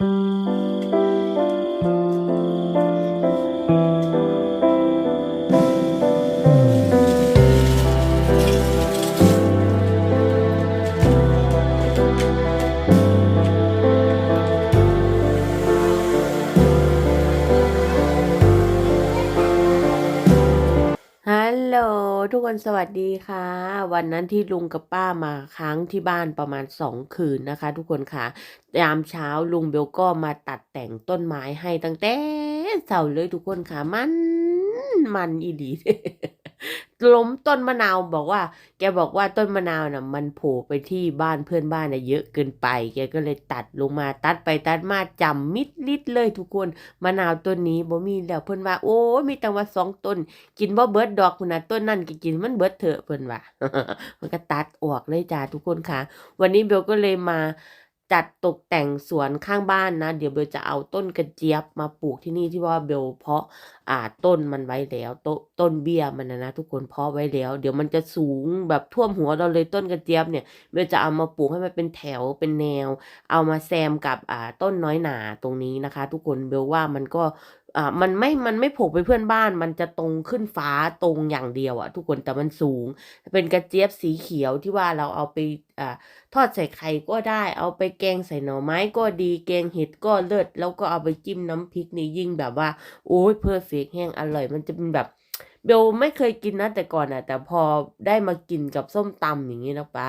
ฮั สวัสดีค่ะ วันนั้นที่ลุงกับป้ามาค้างที่บ้านประมาณสองคืนนะคะ ทุกคนค่ะยามเช้าลุงเบลก็มาตัดแต่งต้นไม้ให้ตั้งแต่เสาเลยทุกคนค่ะมันมันอีดี ล้มต้นมะนาวบอกว่า แกบอกว่าต้นมะนาวน่ะ มันโผล่ไปที่บ้านเพื่อนบ้านน่ะเยอะเกินไป แกก็เลยตัดลงมาตัดไปตัดมาจำมิดลิดเลยทุกคนมะนาวต้นนี้บ่มีแล้วเพิ่อนว่า โอ้มีแต่ว่าสองต้น กินบ่เบิดดอกพุ่นะต้นนั่นก็กินมันเบิดเถอะเพิ่อนว่า มันก็ตัดออกเลยจ้าทุกคนค่ะ วันนี้เบลก็เลยมา จัดตกแต่งสวนข้างบ้านนะ เดี๋ยวเบลจะเอาต้นกระเจี๊ยบมาปลูกที่นี่ที่ว่าเบลเพาะอ่าต้นมันไว้แล้วต้นต้นเบี้ยมันนะนะทุกคนเพาะไว้แล้ว เดี๋ยวมันจะสูงแบบท่วมหัวเราเลยต้นกระเจี๊ยบเนี่ยเบลจะเอามาปลูกให้มันเป็นแถวเป็นแนว เอามาแซมกับอ่าต้นน้อยหนาตรงนี้นะคะ ทุกคนเบลว่ามันก็ อ่ามันไม่มันไม่โผล่ไปเพื่อนบ้าน มันจะตรงขึ้นฟ้าตรงอย่างเดียวอะทุกคนแต่มันสูง เป็นกระเจี๊ยบสีเขียวที่ว่าเราเอาไปอ่าทอดใส่ไข่ก็ได้ เอาไปแกงใส่หน่อไม้ก็ดีแกงเห็ดก็เลิศแล้วก็เอาไปจิ้มน้ำพริกนี่ยิ่งแบบว่า โอ้ยเพอร์เฟกแห้งอร่อย มันจะเป็นแบบเบลไม่เคยกินนะแต่ก่อนอะแต่พอได้มากินกับส้มตำอย่างนี้นะป๊า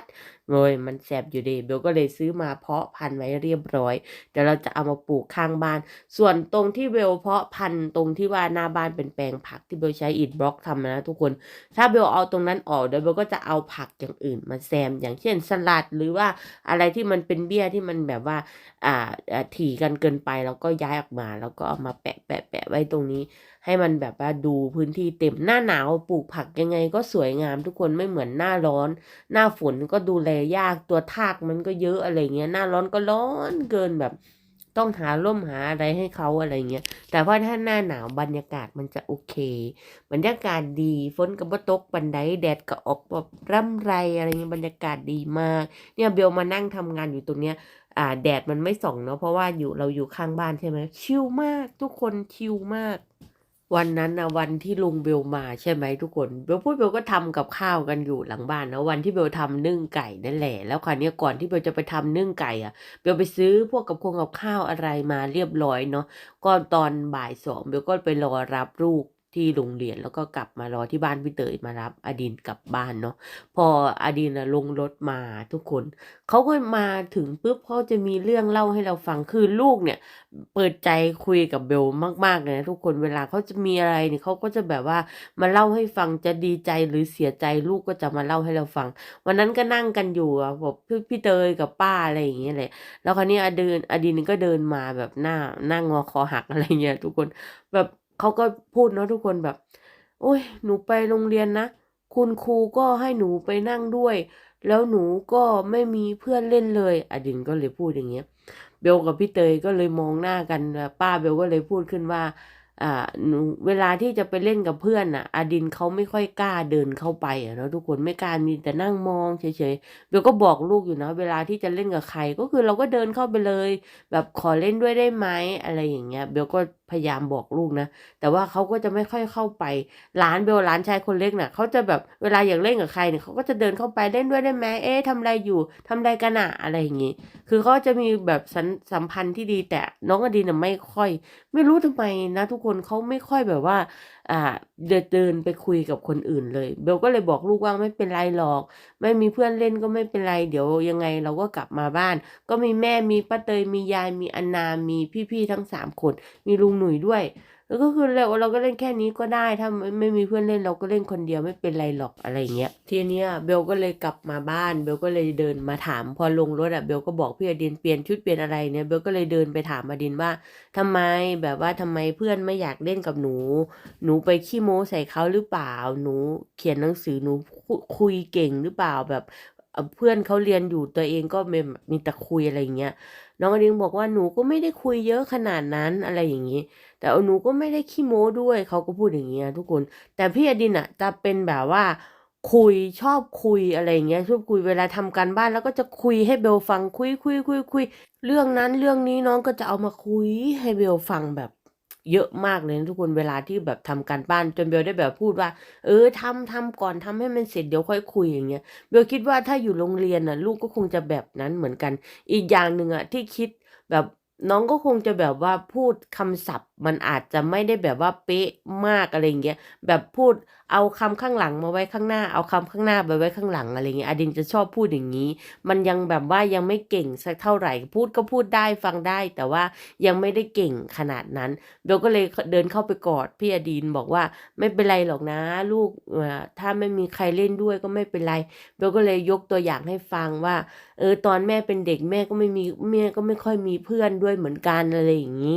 ด โอ้ยมันแสบอยู่ดีเบลก็เลยซื้อมาเพาะพันธุ์ไว้เรียบร้อยเดี๋ยวเราจะเอามาปลูกข้างบ้าน ส่วนตรงที่เบลเพาะพันธุ์ตรงที่ว่าหน้าบ้านเป็นแปลงผักที่เบลใช้อิฐบล็อกทำนะทุกคน ถ้าเบลเอาตรงนั้นออกเดี๋ยวเบลก็จะเอาผักอย่างอื่นมาแซม อย่างเช่นสลัดหรือว่าอะไรที่มันเป็นเบี้ยที่มันแบบว่าอ่าอ่าถี่กันเกินไปแล้วก็ย้ายออกมา แล้วก็เอามาแปะแปะแปะไว้ตรงนี้ ให้มันแบบว่าดูพื้นที่เต็มหน้าหนาวปลูกผักยังไงก็สวยงามทุกคนไม่เหมือนหน้าร้อน หน้าฝนก็ดูแลยากตัวทากมันก็เยอะอะไรเงี้ย หน้าร้อนก็ร้อนเกินแบบ ต้องหาร่มหาอะไรให้เขาอะไรเงี้ยแต่ว่าถ้าหน้าหนาวบรรยากาศมันจะโอเค บรรยากาศดีฝนก็บ่ตกปันไดแดดก็ออกแบบร่ำไรอะไรเงี้ยบรรยากาศดีมากเนี่ยเบลมานั่งทำงานอยู่ตรงเนี้ยอ่าแดดมันไม่ส่องเนาะเพราะว่าอยู่เราอยู่ข้างบ้านใช่ไหมชิลมาก ทุกคนชิลมาก วันนั้นนะวันที่ลุงเบลมาใช่ไหมทุกคนเบลพูดเบลก็ทำกับข้าวกันอยู่หลังบ้านนะวันที่เบลทำนึ่งไก่นั่นแหละแล้วคราวนี้ก่อนที่เบลจะไปทำนึ่งไก่อะเบลไปซื้อพวกกับคงกับข้าวอะไรมาเรียบร้อยเนาะก็ตอนบ่ายสองเบลก็ไปรอรับลูก ที่โรงเรียนแล้วก็กลับมารอที่บ้านพี่เตยมารับอดินกลับบ้านเนาะพออดินลงรถมาทุกคนเขาก็มาถึงปุ๊บเขาจะมีเรื่องเล่าให้เราฟังคือลูกเนี่ย เปิดใจคุยกับเบลมากๆเลยนะทุกคนเวลาเขาจะมีอะไรเนี่ยเขาก็จะแบบว่ามาเล่าให้ฟังจะดีใจหรือเสียใจลูกก็จะมาเล่าให้เราฟัง วันนั้นก็นั่งกันอยู่อะบอกพี่พี่เตยกับป้าอะไรอย่างเงี้ยแหละแล้วคราวนี้อดินอดินก็เดินมาแบบหน้าหน้างอคอหักอะไรเงี้ยทุกคนแบบ เขาก็พูดเนาะทุกคนแบบ โอ้ย หนูไปโรงเรียนนะ คุณครูก็ให้หนูไปนั่งด้วย แล้วหนูก็ไม่มีเพื่อนเล่นเลยอดินก็เลยพูดอย่างเงี้ย เบลกับพี่เตยก็เลยมองหน้ากัน ป้าเบลก็เลยพูดขึ้นว่า อ่า หนูเวลาที่จะไปเล่นกับเพื่อนน่ะ อดินเขาไม่ค่อยกล้าเดินเข้าไปอะเนาะทุกคนไม่กล้ามีแต่นั่งมองเฉยๆ เบลก็บอกลูกอยู่นะเวลาที่จะเล่นกับใครก็คือเราก็เดินเข้าไปเลย แบบขอเล่นด้วยได้ไหมอะไรอย่างเงี้ย เบลก็ พยายามบอกลูกนะ แต่ว่าเขาก็จะไม่ค่อยเข้าไปหลานเบลหลานชายคนเล็กน่ะเขาจะแบบเวลาอยากเล่นกับใครเนี่ยเขาก็จะเดินเข้าไปเล่นด้วยได้ไหมเอ๊ะทำอะไรอยู่ทำอะไรกันอะอะไรอย่างงี้ คือเขาจะมีแบบสันสัมพันธ์ที่ดีแต่น้องอดีนน่ะไม่ค่อย ไม่รู้ทำไมนะ ทุกคนเขาไม่ค่อยแบบว่า อ่าเดินเดินไปคุยกับคนอื่นเลยเบลก็เลยบอกลูกว่าไม่เป็นไรหรอก ไม่มีเพื่อนเล่นก็ไม่เป็นไร เดี๋ยวยังไงเราก็กลับมาบ้าน ก็มีแม่มีป้าเตยมียายมีอนนามีพี่ๆทั้งสามคนมีลุงหนุ่ยด้วย แล้วก็คือเราเราก็เล่นแค่นี้ก็ได้ ถ้าไม่ไม่มีเพื่อนเล่นเราก็เล่นคนเดียวไม่เป็นไรหรอกอะไรเงี้ย ทีเนี้ยเบลก็เลยกลับมาบ้าน เบลก็เลยเดินมาถาม พอลงรถอะเบลก็บอกพี่อดินเปลี่ยนชุดเปลี่ยนอะไรเนี่ยเบลก็เลยเดินไปถามอดินว่าทำไมแบบว่าทำไมเพื่อนไม่อยากเล่นกับหนู หนูไปขี้โม้ใส่เขาหรือเปล่า หนูเขียนหนังสือหนูคุยเก่งหรือเปล่าแบบเพื่อนเขาเรียนอยู่ตัวเองก็มีแต่คุยอะไรเงี้ย น้องอดิงบอกว่าหนูก็ไม่ได้คุยเยอะขนาดนั้นอะไรอย่างนี้ แต่หนูก็ไม่ได้ขี้โม้ด้วยเขาก็พูดอย่างนี้ทุกคน แต่พี่อดินอะจะเป็นแบบว่าคุยชอบคุยอะไรอย่างเงี้ยชอบคุยเวลาทำการบ้านแล้วก็จะคุยให้เบลฟังคุยคุยคุยคุยเรื่องนั้นเรื่องนี้น้องก็จะเอามาคุยให้เบลฟังแบบ เยอะมากเลยนะทุกคนเวลาที่แบบทำการบ้านจนเบลได้แบบพูดว่า เออทำทำก่อนทำให้มันเสร็จเดี๋ยวค่อยคุยอย่างเงี้ยเบลคิดว่าถ้าอยู่โรงเรียนน่ะลูกก็คงจะแบบนั้นเหมือนกัน อีกอย่างหนึ่งอะที่คิดแบบ น้องก็คงจะแบบว่าพูดคำศัพท์ มันอาจจะไม่ได้แบบว่าเป๊ะมากอะไรอย่างเงี้ยแบบพูดเอาคำข้างหลังมาไว้ข้างหน้า เอาคำข้างหน้าไปไว้ข้างหลังอะไรเงี้ยอดินจะชอบพูดอย่างนี้ มันยังแบบว่ายังไม่เก่งสักเท่าไหร่ พูดก็พูดได้ฟังได้ แต่ว่ายังไม่ได้เก่งขนาดนั้นเบลก็เลยเดินเข้าไปกอดพี่อดีนบอกว่าไม่เป็นไรหรอกนะ ลูกถ้าไม่มีใครเล่นด้วยก็ไม่เป็นไรเบลก็เลยยกตัวอย่างให้ฟังว่า เออตอนแม่เป็นเด็กแม่ก็ไม่มีแม่ก็ไม่ค่อยมีเพื่อนด้วยเหมือนกันอะไรอย่างนี้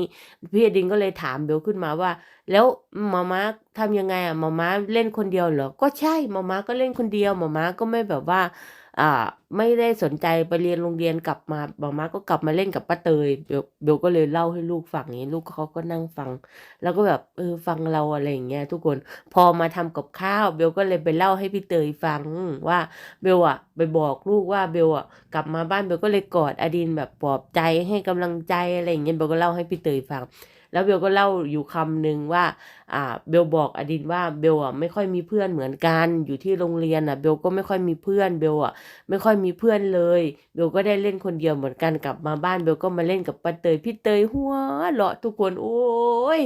พี่อดินก็เลยถามเบลขึ้นมาว่า แล้วมาม่าทำยังไงอะมาม่าเล่นคนเดียวเหรอก็ใช่มาม่าก็เล่นคนเดียวมาม่าก็ไม่แบบว่าอ่า ไม่ได้สนใจไปเรียนโรงเรียนกลับมามาม่าก็กลับมาเล่นกับป้าเตยเบลเบลก็เลยเล่าให้ลูกฟังอย่างนี้ ลูกเขาก็นั่งฟัง แล้วก็แบบเออฟังเราอะไรอย่างเงี้ยทุกคนพอมาทำกับข้าว เบลก็เลยไปเล่าให้พี่เตยฟังว่าเบลอะไปบอกลูกว่าเบลอะกลับมาบ้านเบลก็เลยกอดอดินแบบปลอบใจให้กำลังใจอะไรอย่างเงี้ยเบลก็เล่าให้พี่เตยฟังแล้วเบลก็เล่าอยู่คำหนึ่งว่า อ่า เบลบอกอดินว่าเบลอะไม่ค่อยมีเพื่อนเหมือนกัน อยู่ที่โรงเรียนอะ เบลก็ไม่ค่อยมีเพื่อน เบลอะไม่ค่อยมีเพื่อนเลยเบลก็ได้เล่นคนเดียวเหมือนกันกลับมาบ้านเบลก็มาเล่นกับป้าเตยพี่เตยหัวเราะทุกคนโอ้ย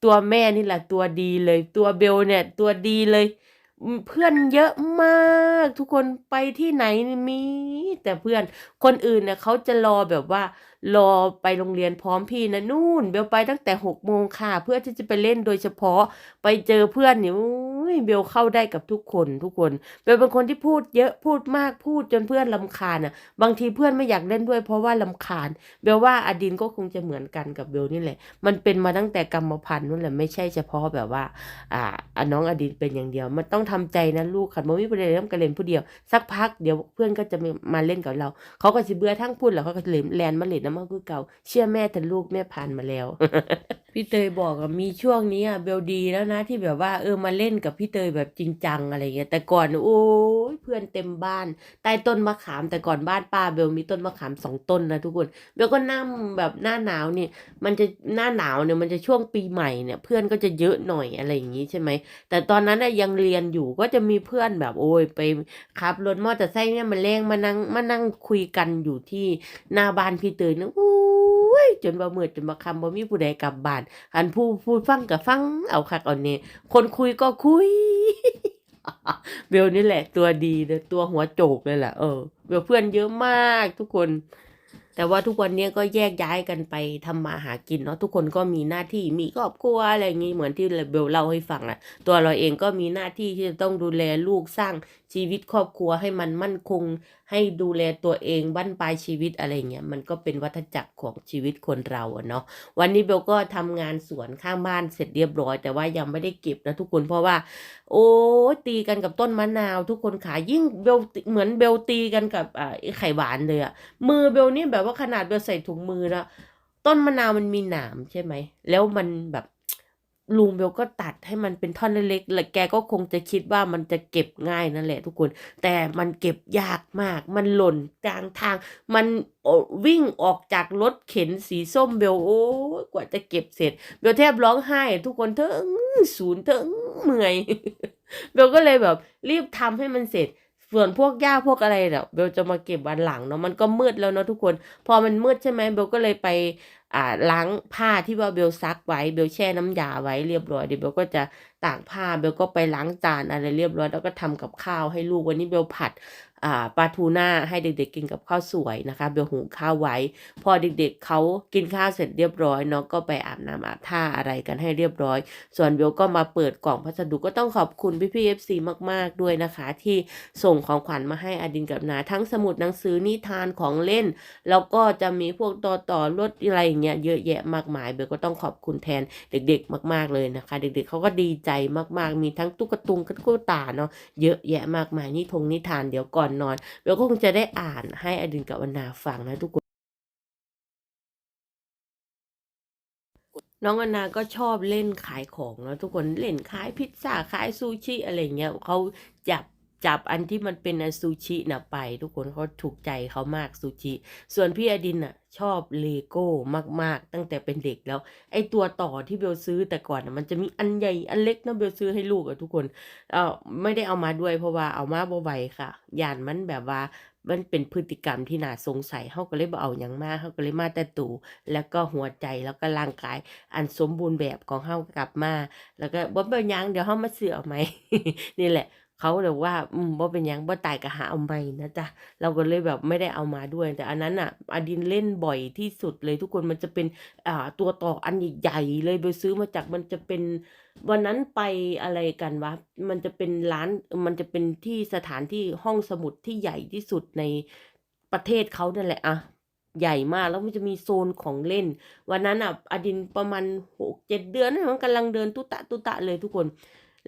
ตัวแม่นี่แหละตัวดีเลย ตัวเบลเนี่ยตัวดีเลย เพื่อนเยอะมากทุกคนไปที่ไหนมี แต่เพื่อนคนอื่นเนี่ยเขาจะรอแบบว่ารอไปโรงเรียนพร้อมพี่นะนู่น เบลไปตั้งแต่หกโมงค่ะ เพื่อที่จะไปเล่นโดยเฉพาะไปเจอเพื่อนเนี่ย ยเบลเข้าได้กับทุกคนทุกคนเบลเป็นคนที่พูดเยอะพูดมากพูดจนเพื่อนลำคาญอะ บางทีเพื่อนไม่อยากเล่นด้วยเพราะว่าลำคาญ เบลว่าอดินก็คงจะเหมือนกันกับเบลนี่แหละ มันเป็นมาตั้งแต่กรรมพันธุ์นั่นแหละไม่ใช่เฉพาะแบบว่า อ่าน้องอดินเป็นอย่างเดียว มันต้องทำใจนะลูกขันมันไม่เป็นไรเล่นกันเล่นผู้เดียว สักพักเดี๋ยวเพื่อนก็จะมาเล่นกับเรา เขาก็จะเบื่อทั้งพูดแล้วเขาก็จะเล่นแลนมาเล่นน้ำมันคือเก่า เชื่อแม่แต่ลูกแม่ผ่านมาแล้ว พี่เตยบอกอะมีช่วงนี้อะเบลดีแล้วนะที่แบบว่าเออมาเล่นกับพี่เตยแบบจริงจังอะไรเงี้ยแต่ก่อนโอ้ยเพื่อนเต็มบ้าน ใต้ต้นมะขาม แต่ก่อนบ้านป้าเบลมีต้นมะขามสองต้นนะทุกคนเบลก็นั่งแบบหน้าหนาวเนี่ย มันจะหน้าหนาวเนี่ยมันจะช่วงปีใหม่เนี่ย เพื่อนก็จะเยอะหน่อยอะไรอย่างนี้ใช่ไหมแต่ตอนนั้นน่ะยังเรียนอยู่ก็จะมีเพื่อนแบบโอ้ยไปขับรถมอเตอร์ไซค์เนี่ยมาเล่งมานั่งมานั่งคุยกันอยู่ที่หน้าบ้านพี่เตยนะอู้ ยจนบ่มืดจนบ่คำบ่มีผู้ใดกลับบ้านอันผู้พูดฟังกับฟังเอาคักเอาเนี่ยคนคุยก็คุยเบลนี่แหละตัวดีเลยตัวหัวโจกเลยแหละเออเบลเพื่อนเยอะมากทุกคน แต่ว่าทุกวันนี้ก็แยกย้ายกันไปทำมาหากินเนาะทุกคนก็มีหน้าที่มีครอบครัวอะไรอย่างงี้เหมือนที่เบลเล่าให้ฟังอะตัวเราเองก็มีหน้าที่ที่จะต้องดูแลลูกสร้างชีวิตครอบครัวให้มันมั่นคง ให้ดูแลตัวเองบั้นปลายชีวิตอะไรเงี้ยมันก็เป็นวัฏจักรของชีวิตคนเราเนาะวันนี้เบลก็ทำงานสวนข้างบ้านเสร็จเรียบร้อย แต่ว่ายังไม่ได้เก็บนะทุกคนเพราะว่า โอ้ตีกันกับต้นมะนาว ทุกคนขายิ่งเบลเหมือนเบลตีกันกับอ่าไอ้ไข่หวานเลยอะมือเบลนี่แบบว่าขนาดเบลใส่ถุงมือแล้วต้นมะนาวมันมีหนามใช่ไหมแล้วมันแบบ ลุงเบลก็ตัดให้มันเป็นท่อนเล็กๆแล้วแกก็คงจะคิดว่ามันจะเก็บง่ายนั่นแหละทุกคน แต่มันเก็บยากมาก มันหล่นกลางทาง มันวิ่งออกจากรถเข็นสีส้มเบลโอ้กว่าจะเก็บเสร็จ เบลแทบร้องไห้ ทุกคนเถอะศูนย์เถอะเมื่อยเบลก็เลยแบบ รีบทำให้มันเสร็จส่วนพวกหญ้าพวกอะไรเนี่ยเบลจะมาเก็บวันหลังเนาะมันก็มืดแล้วเนาะทุกคน พอมันมืดใช่ไหมเบลก็เลยไป อ่าล้างผ้าที่ว่าเบลซักไว้เบลแช่น้ำยาไว้เรียบร้อยเดี๋ยวเบลก็จะตากผ้าเบลก็ไปล้างจานอะไรเรียบร้อยแล้วก็ทำกับข้าวให้ลูกวันนี้เบลผัด ปลาทูน่าให้เด็กๆกินกับข้าวสวยนะคะเบลหุงข้าวไว้ พอเด็กๆเขากินข้าวเสร็จเรียบร้อยเนาะก็ไปอาบน้ำอาบท่าอะไรกันให้เรียบร้อย ส่วนเบลก็มาเปิดกล่องพัสดุก็ต้องขอบคุณพี่พี่เอฟซีมากๆด้วยนะคะ ที่ส่งของขวัญมาให้อดินกับนาทั้งสมุดหนังสือนิทานของเล่น แล้วก็จะมีพวกต่อต่อรถอะไรอย่างเงี้ยเยอะแยะมากมายเบลก็ต้องขอบคุณแทนเด็ก ๆ มาก ๆเลยนะคะ เด็กๆเขาก็ดีใจมากๆ มีทั้งตุ๊กตุงกตุ๊กตาเนาะเยอะแยะมากมายนี่ทงนิทานเดี๋ยวก่อนนอนเบลก็คงจะได้อ่านให้อดินกับวนาฟังนะทุกคน น้องอนาก็ชอบเล่นขายของนะทุกคนเล่นขายพิซซ่าขายซูชิอะไรเงี้ยเขาจับ จับอันที่มันเป็นซูชินะไป ทุกคนเขาถูกใจเขามากซูชิ ส่วนพี่อดินน่ะ ชอบเลโก้มาก ๆ ตั้งแต่เป็นเด็กแล้ว ไอตัวต่อที่เบลซื้อแต่ก่อนน่ะมันจะมีอันใหญ่อันเล็กนะเบลซื้อให้ลูกอะทุกคนเออไม่ได้เอามาด้วยเพราะว่าเอามาบ่ไหวค่ะยานมันแบบว่ามันเป็นพฤติกรรมที่น่าสงสัยเฮาก็เลยบ่เอาหยังมากเฮาก็เลยมาแต่ตูแล้วก็หัวใจแล้วก็ร่างกาย อันสมบูรณ์แบบของเฮากลับมา แล้วก็บ่เป็นยังเดี๋ยวเฮามาซื้อเอาใหมนี่แหละ เขาเลยว่าอืมบ่เป็นหยังบ่ตายก็หาเอาใหม่นะจ๊ะเราก็เลยแบบไม่ได้เอามาด้วย แต่อันนั้นน่ะอดินเล่นบ่อยที่สุดเลยทุกคนมันจะเป็นอ่าตัวต่ออันใหญ่ๆเลยไปซื้อมาจากมันจะเป็นวันนั้นไปอะไรกันวะมันจะเป็นร้านมันจะเป็นที่สถานที่ห้องสมุดที่ใหญ่ที่สุดในประเทศเขานั่นแหละอะใหญ่มากแล้วมันจะมีโซนของเล่น วันนั้นอะอดินประมาณหกเจ็ดเดือนมันกำลังเดินตุตะตุตะเลยทุกคน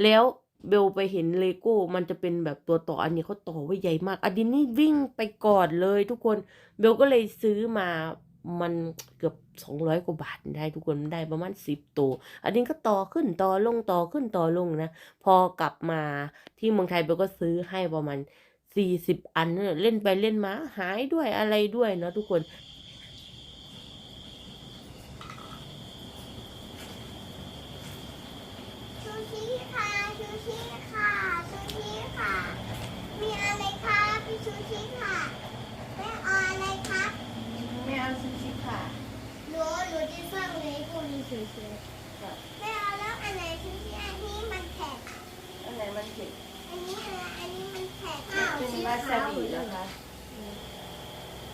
แล้ว เบลไปเห็นเลโก้ มันจะเป็นแบบตัวต่ออันนี้เขาต่อไว้ใหญ่มากอดินนี่วิ่งไปกอดเลยทุกคน เบลก็เลยซื้อมามันเกือบสองร้อยกว่าบาทได้ทุกคนได้ประมาณสิบตัว อันนี้ก็ต่อขึ้นต่อลงต่อขึ้นต่อลงนะ พอกลับมาที่เมืองไทยเบลก็ซื้อให้ประมาณสี่สิบอัน เล่นไปเล่นมาหายด้วยอะไรด้วยเนาะทุกคน ชูชีค่ะชูชีค่ะชูชีค่ะ มีอะไรครับพี่ชูชีค่ะแม่เอาอะไรครับ ไม่เอาซูชิค่ะ หนูหนูจะสร้างเล โก้นี้สวยๆแม่เอาแล้วอันไหนชูชีอันนี้มันแข็งอันไหนมันเผ็ดอันนี้อะไรอันนี้มันแข็งเป็นวาซาบิเหรอคะ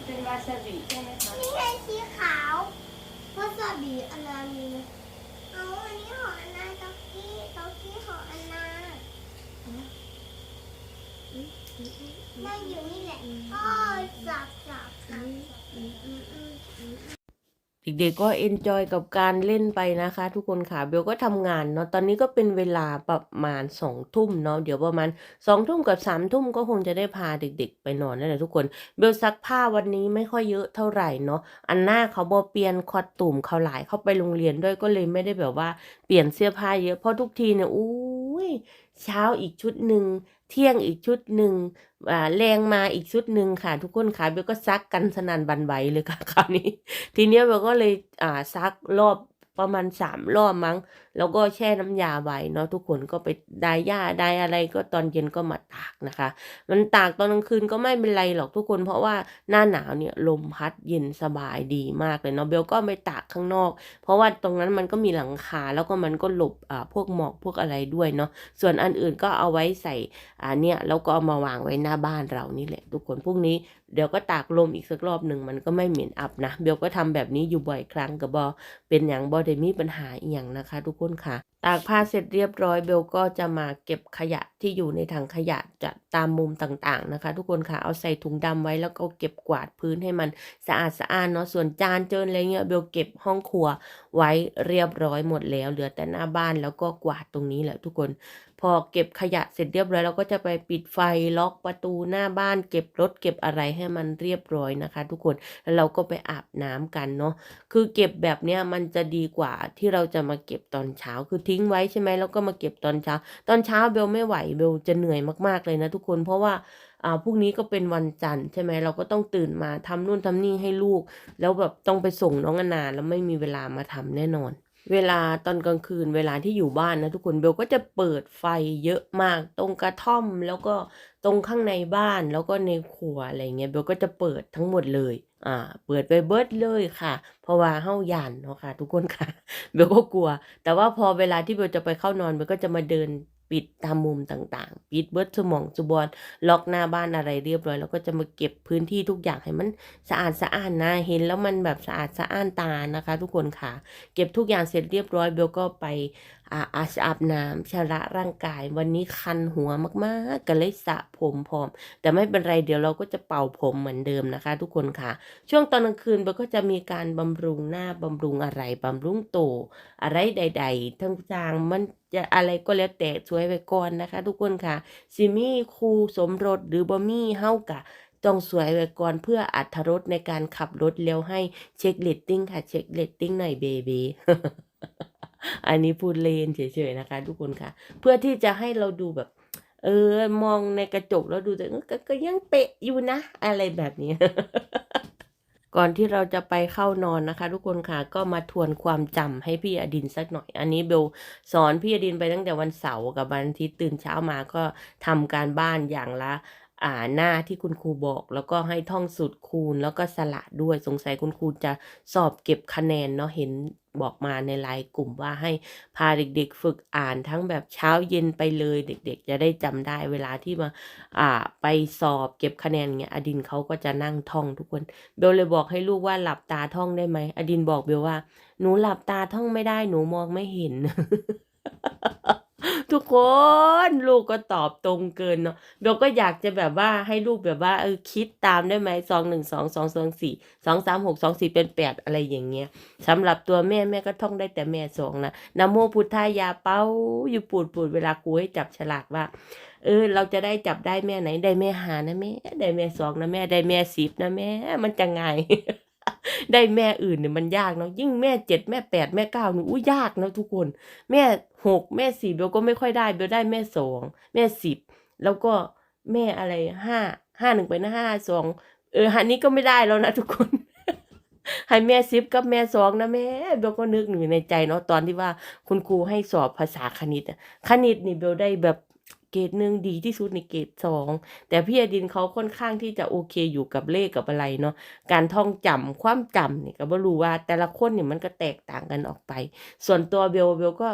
เป็นวาซาบิใช่ไหมคะนี่ไงสีขาววาซาบิอันนามีไหมเอาอันนี้ของอันนาต็อกกี้ต็อกกี้ของอันนานั่งอยู่นี่แหละอ๋อสับสับสับอืมอืมอืมอืม เด็กๆก็เอนจอยกับการเล่นไปนะคะ ทุกคนค่ะเบลก็ทำงานเนาะตอนนี้ก็เป็นเวลาประมาณสองทุ่มเนาะเดี๋ยวประมาณสองทุ่มกับสามทุ่มก็คงจะได้พาเด็ก ๆ ไปนอนนั่นแหละทุกคนเบลซักผ้าวันนี้ไม่ค่อยเยอะเท่าไหร่เนาะอันหน้าเขาบอเปลี่ยนคอดตุ่มเขาหลายเข้าไปโรงเรียนด้วยก็เลยไม่ได้แบบว่าเปลี่ยนเสื้อผ้าเยอะเพราะทุกทีเนี่ยอุ้ยเช้าอีกชุดหนึ่ง เที่ยงอีกชุดหนึ่งแรงมาอีกชุดหนึ่งค่ะ ทุกคนค่ะเบลก็ซักกันสนันบันไหวเลยค่ะคราวนี้ ทีเนี้ยเบลก็เลยอ่าซักรอบประมาณสามรอบมั้ง แล้วก็แช่น้ำยาไว้เนาะทุกคนก็ไปไดายหญ้าไดายอะไรก็ตอนเย็นก็มาตากนะคะ มันตากตอนกลางคืนก็ไม่เป็นไรหรอกทุกคน เพราะว่าหน้าหนาวเนี่ยลมพัดเย็นสบายดีมากเลยเนาะเบลก็ไปตากข้างนอก เพราะว่าตรงนั้นมันก็มีหลังคาแล้วก็มันก็หลบอ่าพวกหมอกพวกอะไรด้วยเนาะส่วนอันอื่นก็เอาไว้ใส่อ่าเนี่ยแล้วก็เอามาวางไว้หน้าบ้านเรานี่แหละ ทุกคนพรุ่งนี้เดี๋ยวก็ตากลมอีกสักรอบหนึ่งมันก็ไม่เหม็นอับนะเบลก็ทำแบบนี้อยู่บ่อยครั้งกับบอเป็นอย่างบอได้มีปัญหาอีหยังนะคะ ทุกคนค่ะ ตากผ้าเสร็จเรียบร้อยเบลก็จะมาเก็บขยะที่อยู่ในถังขยะจัดตามมุมต่างๆนะคะ ทุกคนค่ะเอาใส่ถุงดำไว้แล้วก็เก็บกวาดพื้นให้มันสะอาดสะอาดเนาะส่วนจานเจินอะไรเงี้ยเบลเก็บห้องครัวไว้เรียบร้อยหมดแล้ว เหลือแต่หน้าบ้านแล้วก็กวาดตรงนี้แหละทุกคน พอเก็บขยะเสร็จเรียบร้อยเราก็จะไปปิดไฟล็อกประตูหน้าบ้าน เก็บรถเก็บอะไรให้มันเรียบร้อยนะคะ ทุกคนแล้วเราก็ไปอาบน้ำกันเนาะคือเก็บแบบเนี้ยมันจะดีกว่าที่เราจะมาเก็บตอนเช้าคือทิ้งไว้ใช่ไหมแล้วก็มาเก็บตอนเช้า ตอนเช้าเบลไม่ไหวเบลจะเหนื่อยมากๆเลยนะทุกคนเพราะว่าอ่าพรุ่งนี้ก็เป็นวันจันทร์ใช่ไหมเราก็ต้องตื่นมาทำนู่นทำนี่ให้ลูก แล้วแบบต้องไปส่งน้องอนาแล้วไม่มีเวลามาทำแน่นอน เวลาตอนกลางคืนเวลาที่อยู่บ้านนะทุกคนเบลก็จะเปิดไฟเยอะมาก ตรงกระท่อมแล้วก็ตรงข้างในบ้านแล้วก็ในครัวอะไรเงี้ยเบลก็จะเปิดทั้งหมดเลย อ่า เปิดไปเบิดเลยค่ะ เพราะว่าเฮาย่านเนาะค่ะ ทุกคนค่ะเบลก็กลัว แต่ว่าพอเวลาที่เบลจะไปเข้านอนเบลก็จะมาเดิน ปิดตามมุมต่างๆ ปิดเบิดสมองสุบอนล็อกหน้าบ้านอะไรเรียบร้อย แล้วก็จะมาเก็บพื้นที่ทุกอย่างให้มันสะอาดสะอ้านนะเห็นแล้วมันแบบสะอาดสะอ้านตานะคะ ทุกคนค่ะ เก็บทุกอย่างเสร็จเรียบร้อยเบลก็ไป อาอาบอาบน้ำชำระร่างกาย วันนี้คันหัวมากๆก็เลยสระผมพร้อม แต่ไม่เป็นไรเดี๋ยวเราก็จะเป่าผมเหมือนเดิมนะคะ ทุกคนค่ะ ช่วงตอนกลางคืนเบลก็จะมีการบำรุงหน้าบำรุงอะไรบำรุงโต อะไรใด ๆ ทั้งจางมันจะอะไรก็แล้วแต่สวยไปก่อนนะคะ ทุกคนค่ะซิมี่ครูสมรสหรือบ่มี่เฮากะต้องสวยไว้ก่อนเพื่ออัตรสในการขับรถเร็วให้เช็คเลตติ้งค่ะ เช็คเลตติ้งหน่อยเบบี อันนี้พูดเล่นเฉยๆนะคะ ทุกคนค่ะ เพื่อที่จะให้เราดูแบบ เออ มองในกระจกแล้วดูแต่ก็ก็ยังเป๊ะอยู่นะ อะไรแบบนี้ก่อนที่เราจะไปเข้านอนนะคะ ทุกคนค่ะก็มาทวนความจำให้พี่อดินสักหน่อย อันนี้เบลสอนพี่อดินไปตั้งแต่วันเสาร์กับวันอาทิตย์ตื่นเช้ามาก็ทำการบ้านอย่างละ อ่าหน้าที่คุณครูบอก แล้วก็ให้ท่องสูตรคูณแล้วก็สละด้วยสงสัยคุณครูจะสอบเก็บคะแนนเนาะเห็นบอกมาในไลน์กลุ่มว่าให้พาเด็กๆ ฝึกอ่านทั้งแบบเช้าเย็นไปเลย เด็กๆ จะได้จำได้เวลาที่มาอ่าไปสอบเก็บคะแนนเงี้ยอดินเขาก็จะนั่งท่องทุกคนเบลเลยบอกให้ลูกว่าหลับตาท่องได้ไหมอดินบอกเบลว่า หนูหลับตาท่องไม่ได้หนูมองไม่เห็น ทุกคนลูกก็ตอบตรงเกินเนาะเบลก็อยากจะแบบว่าให้ลูกแบบว่าเออคิดตามได้ไหมสองหนึ่งสองสองสองสี่สองสามหกสองสี่เป็นแปดอะไรอย่างเงี้ยสำหรับตัวแม่แม่ก็ท่องได้แต่แม่สองนะนโมพุทธายาเป้าอยู่ปูดปูดเวลาครูให้จับฉลากว่า เออ เราจะได้จับได้แม่ไหนได้แม่หานะแม่ได้แม่สองนะแม่ได้แม่สิบนะแม่มันจะไง ได้แม่อื่นเนี่ยมันยากเนาะยิ่งแม่เจ็ดแม่แปดแม่เก้านี่อู้ยากนะทุกคน แม่หกแม่สี่เบลก็ไม่ค่อยได้เบลได้แม่สองแม่สิบแล้วก็แม่อะไรห้าห้าหนึ่งไปนะห้าสองเออฮันนี้ก็ไม่ได้แล้วนะทุกคนให้แม่สิบกับแม่สองนะแม่เบลก็นึกอยู่ในใจเนาะตอนที่ว่าคุณครูให้สอบภาษาคณิตคณิตนี่เบลได้แบบ เกรดหนึ่งดีที่สุดในเกรดสองแต่พี่อดินเขาค่อนข้างที่จะโอเคอยู่กับเลขกับอะไรเนาะการท่องจำความจำเนี่ยก็บ่รู้ว่าแต่ละคนเนี่ยมันก็แตกต่างกันออกไป ส่วนตัวเบลเบลก็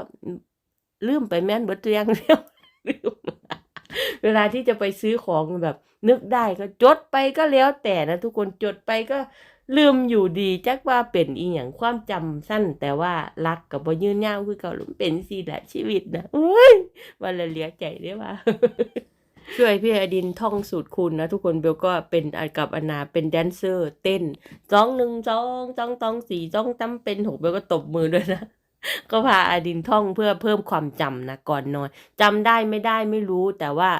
ลืมไปแม่นเบิดตัวอย่างเดียวลืมเวลาที่จะไปซื้อของแบบ นึกได้ก็จดไปก็แล้วแต่นะทุกคนจดไปก็ ลืมอยู่ดีจักว่าเป็นอีหยังความจำสั้น แต่ว่ารักกับบ่ยืนยาวคือเก่าหรือเป็นสิแหละชีวิตนะเอ้ยวันละเหลียใจได้ว่าช่วยพี่อดินท่องสูตรคูณนะทุกคนเบลก็เป็นกับอนาเป็นแดนเซอร์ เต้นจ้องหนึ่งจ้องจ้องตองสี่จ้องจำเป็นหกเบลก็ตบมือด้วยนะก็พาอดินท่องเพื่อเพิ่มความจำนะก่อนนอนจำได้ไม่ได้ไม่รู้แต่ว่า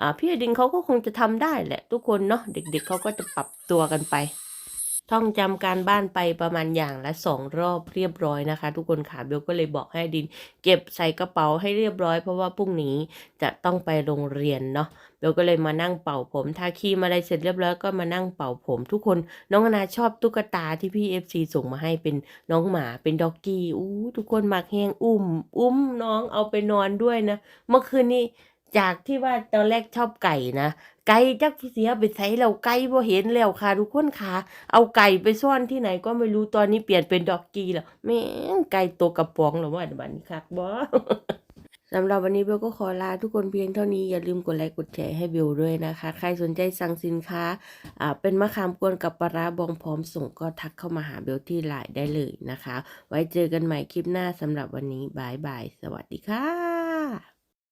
อ่าพี่อดินเขาก็คงจะทำได้แหละ ทุกคนเนาะเด็กๆเขาก็จะปรับตัวกันไป ท่องจำการบ้านไปประมาณอย่างละสองรอบเรียบร้อยนะคะ ทุกคนค่ะเบลก็เลยบอกให้ดิน เก็บใส่กระเป๋าให้เรียบร้อย เพราะว่าพรุ่งนี้จะต้องไปโรงเรียนเนาะเบลก็เลยมานั่งเป่าผมทาครีมอะไรเสร็จเรียบร้อยก็มานั่งเป่าผม ทุกคนน้องนาชอบตุ๊กตาที่พี่เอฟซีส่งมาให้เป็นน้องหมาเป็นด็อกกี้อู้ทุกคนมักแห้งอุ้ม อุ้มน้องเอาไปนอนด้วยนะ เมื่อคืนนี้ จากที่ว่าตอนแรกชอบไก่นะไก่จักเสียไปใส่แล้วไก่บ่เห็นแล้วค่ะทุกคนค่ะ เอาไก่ไปซ่อนที่ไหนก็ไม่รู้ตอนนี้เปลี่ยนเป็นดอกกีแล้วแม่งไก่ตัวกระป๋องหรือว่าบันี้คักบ่สำหรับวันนี้เบลก็ขอลาทุกคนเพียงเท่านี้ อย่าลืมกดไลค์กดแชร์ให้เบลด้วยนะคะ ใครสนใจสั่งสินค้าอ่าเป็นมะขามกวนกับปลาร้าบองพร้อมส่งก็ทักเข้ามาหาเบลที่ไลน์ได้เลยนะคะ ไว้เจอกันใหม่คลิปหน้าสำหรับวันนี้บายบายสวัสดีค่ะ